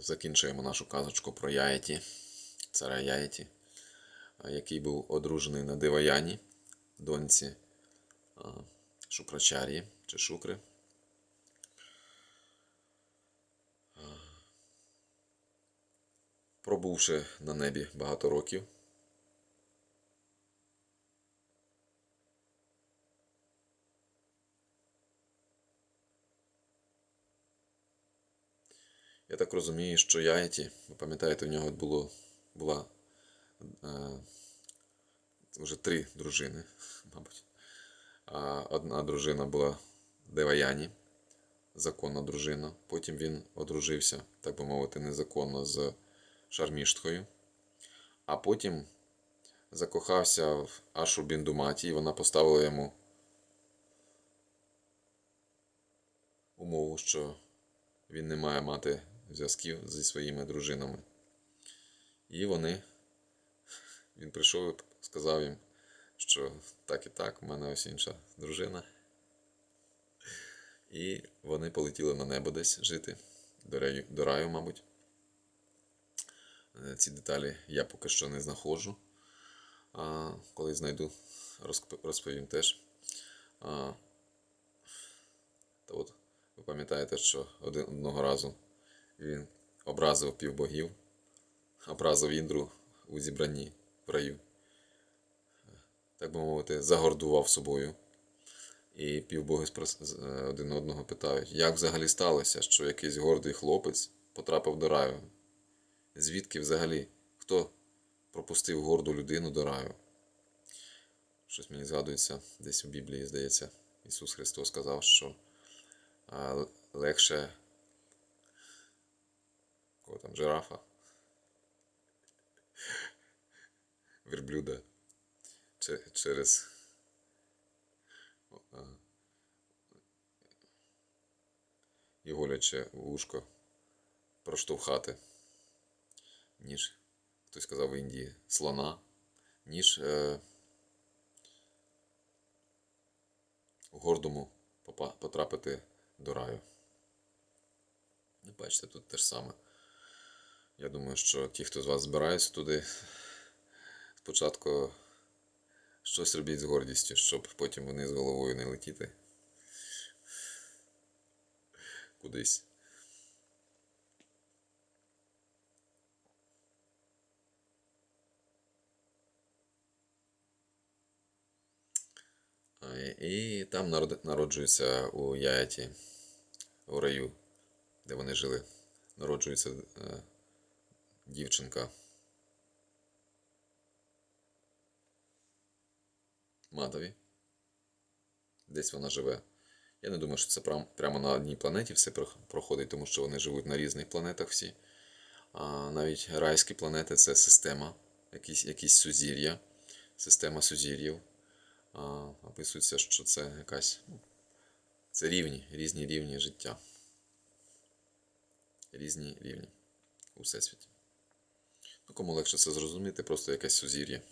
закінчуємо нашу казочку про Яєті, царя Яєті, який був одружений на Диваяні, доньці а, Шукрачарії чи Шукри. Пробувши на небі багато років, Я так розумію, що Яєті, ви пам'ятаєте, в нього було, була е, вже три дружини, мабуть. А одна дружина була Деваяні, законна дружина. Потім він одружився, так би мовити, незаконно з Шарміштхою. А потім закохався в Ашу Біндуматі, і вона поставила йому умову, що він не має мати зв'язків зі своїми дружинами. І вони, він прийшов і сказав їм, що так і так, у мене ось інша дружина. І вони полетіли на небо десь жити, до раю, до раю, мабуть. Е, Ці деталі я поки що не знаходжу. А коли знайду, розповім теж. А, та от, ви пам'ятаєте, що один, одного разу він образив півбогів, образив Індру у зібранні в раю. Так би мовити, загордував собою. І півбоги е, один одного питають, як взагалі сталося, що якийсь гордий хлопець потрапив до раю? Звідки взагалі? Хто пропустив горду людину до раю? Щось мені згадується, десь у Біблії, здається, Ісус Христос сказав, що легше кого там жирафа, верблюда че- через а, іголяче вушко проштовхати, ніж хтось сказав в Індії слона, ніж е, гордому потрапити до раю. Ну, бачите, тут те ж саме. Я думаю, що ті, хто з вас збираються туди, спочатку щось робіть з гордістю, щоб потім вони з головою не летіти кудись. І там народ- народжується у Яяті, у раю, де вони жили. Народжується е, дівчинка. Мадові. Десь вона живе. Я не думаю, що це прямо на одній планеті все проходить, тому що вони живуть на різних планетах всі. А навіть райські планети це система, якісь, якісь сузір'я, система сузір'їв. Описується, що це якась. ну, Це рівні, різні рівні життя. Різні рівні у всесвіті. Ну, кому легше це зрозуміти, просто якесь сузір'я.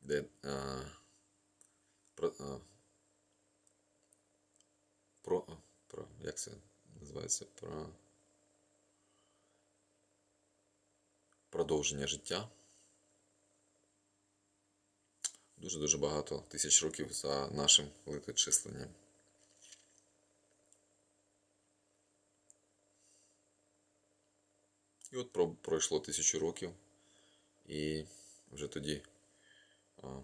Де а, про, а, про, про. Як це називається? Про продовження життя. Дуже-дуже багато тисяч років за нашим леточисленням. І от про- пройшло тисячу років, і вже тоді а,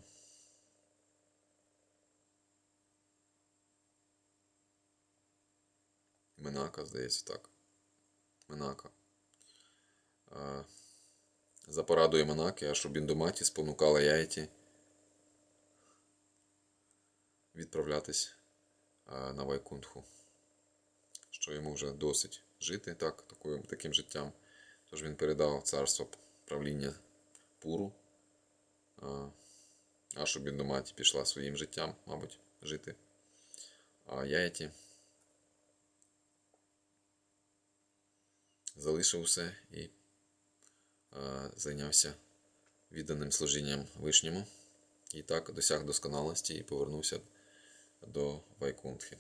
Минака, здається, так. Минака. А, за порадою Минаки, аж у Біндуматі спонукала Яйті відправлятись а, на Вайкунтху, що йому вже досить жити так, такою, таким життям. Тож він передав царство правління Пуру. А, аж у Біндуматі пішла своїм життям, мабуть, жити. А Яйті залишив все і зайнявся відданим служінням Вишньому. І так досяг досконалості і повернувся до Вайкунтхи.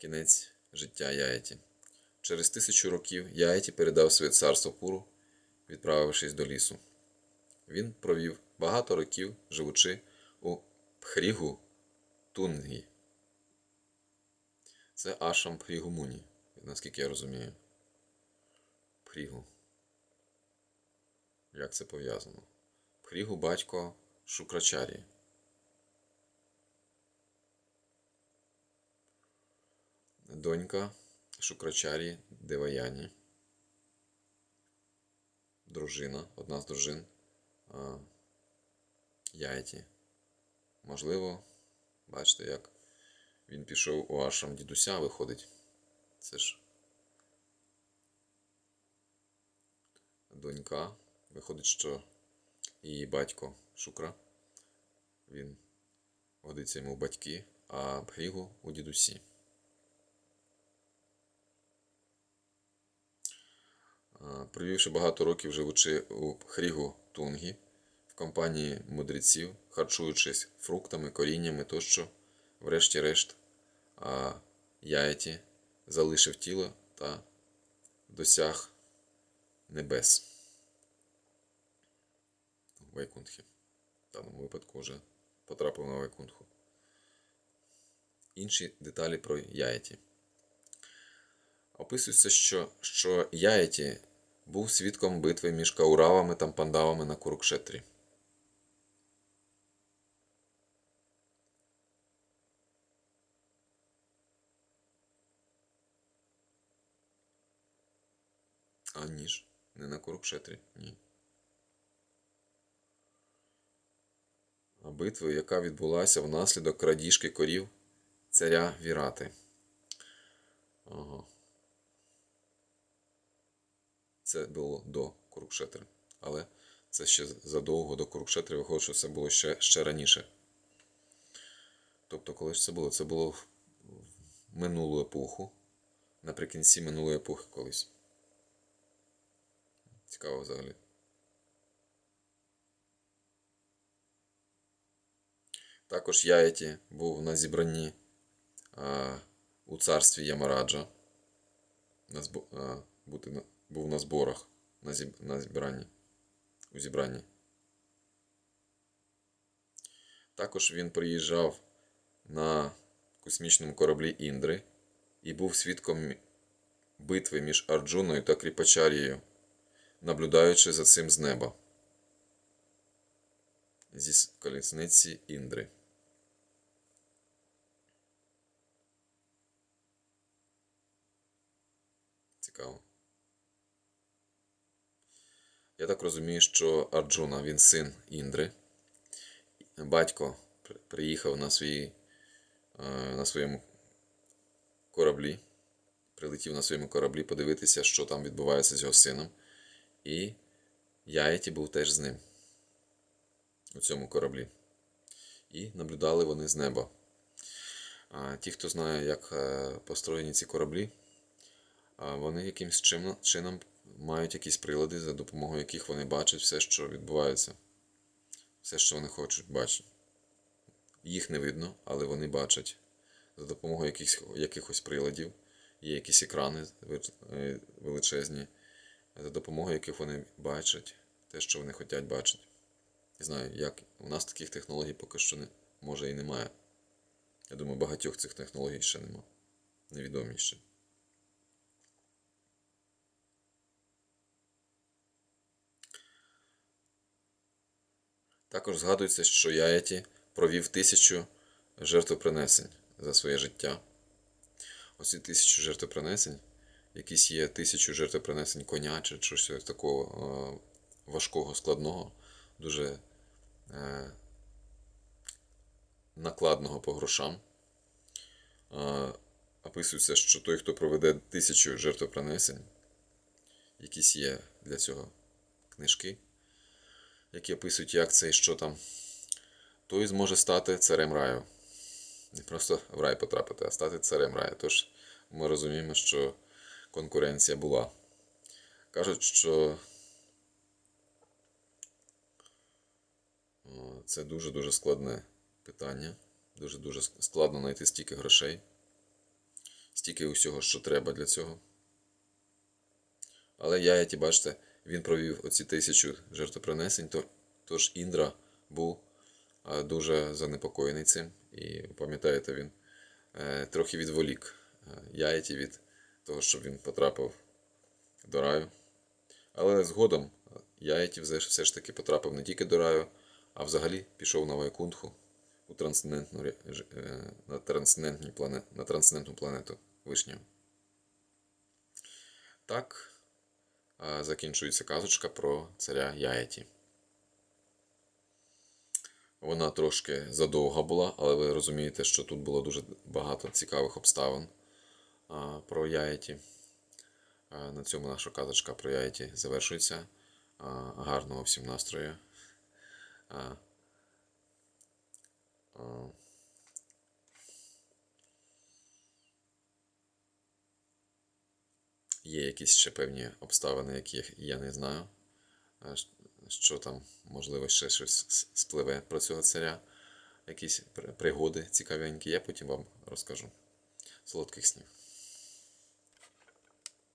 Кінець життя Яєті. Через тисячу років Яєті передав своє царство Пуру, відправившись до лісу. Він провів багато років, живучи у Пхрігу Тунгі. Це Ашам Пхрігумуні, наскільки я розумію. Пхрігу. Як це пов'язано? Пхрігу батько Шукрачарі. Донька Шукрачарі Деваяні. Дружина, одна з дружин а, Яйті. Можливо, бачите, як він пішов у ашрам дідуся, виходить. Це ж донька. Виходить, що її батько Шукра. Він годиться йому в батьки, а Бхрігу у дідусі. Провівши багато років живучи у Хрігу Тунгі в компанії мудреців, харчуючись фруктами, коріннями тощо, врешті-решт, а Яєті залишив тіло та досяг небес. Вайкунтхі. В даному випадку вже потрапив на Вайкунтху. Інші деталі про Яєті. Описується, що, що Яєті був свідком битви між кауравами та пандавами на Курукшетрі. А ніж, не на Курукшетрі, ні. А битви, яка відбулася внаслідок крадіжки корів царя Вірати. Ага. Це було до Курукшетри. Але це ще задовго до Курукшетри виходить, що це було ще, ще раніше. Тобто, коли ж це було? Це було в минулу епоху. Наприкінці минулої епохи колись. Цікаво взагалі. Також Яєті був на зібранні а, у царстві Ямараджа. Бути був на зборах на, зіб, на зібранні. У зібранні. Також він приїжджав на космічному кораблі Індри і був свідком битви між Арджуною та Кріпачарією, наблюдаючи за цим з неба. Зі колісниці Індри. Цікаво. Я так розумію, що Арджуна він син Індри. Батько приїхав на, свій, е, на своєму кораблі, прилетів на своєму кораблі подивитися, що там відбувається з його сином. І Яєті був теж з ним у цьому кораблі. І наблюдали вони з неба. Ті, хто знає, як е, построєні ці кораблі, вони якимось чином мають якісь прилади, за допомогою яких вони бачать все, що відбувається. Все, що вони хочуть бачити. Їх не видно, але вони бачать. За допомогою якихось, якихось приладів, є якісь екрани е, величезні, за допомогою яких вони бачать те, що вони хочуть бачити. Не знаю, як. У нас таких технологій поки що не може і немає. Я думаю, багатьох цих технологій ще нема. Невідомі ще. Також згадується, що Яєті провів тисячу жертвопринесень за своє життя. Оці тисячу жертвопринесень, якісь є тисячу жертвопринесень коня чи щось такого е, важкого, складного, дуже е, накладного по грошам. Е, описується, що той, хто проведе тисячу жертвопринесень, якісь є для цього книжки, які описують, як це і що там, той зможе стати царем раю. Не просто в рай потрапити, а стати царем раю. Тож ми розуміємо, що конкуренція була. Кажуть, що це дуже-дуже складне питання. Дуже-дуже складно знайти стільки грошей, стільки усього, що треба для цього. Але Яяті, бачите, він провів оці тисячу жертвопринесень, то, тож Індра був дуже занепокоєний цим. І пам'ятаєте, він е, трохи відволік е, Яяті від того, щоб він потрапив до раю. Але згодом Яяті все ж- таки потрапив не тільки до раю, а взагалі пішов на Вайкунтху у трансцендентну, е, на, трансцендентні плане, на трансцендентну планету Вишнього. Так е, закінчується казочка про царя Яяті. Вона трошки задовга була, але ви розумієте, що тут було дуже багато цікавих обставин про Яяті. А, На цьому наша казочка про Яяті завершується. Гарного всім настрою. А, а, Є якісь ще певні обставини, яких я не знаю. Що там, можливо, ще щось спливе про цього царя. Якісь пригоди цікавенькі, я потім вам розкажу. Солодких снів.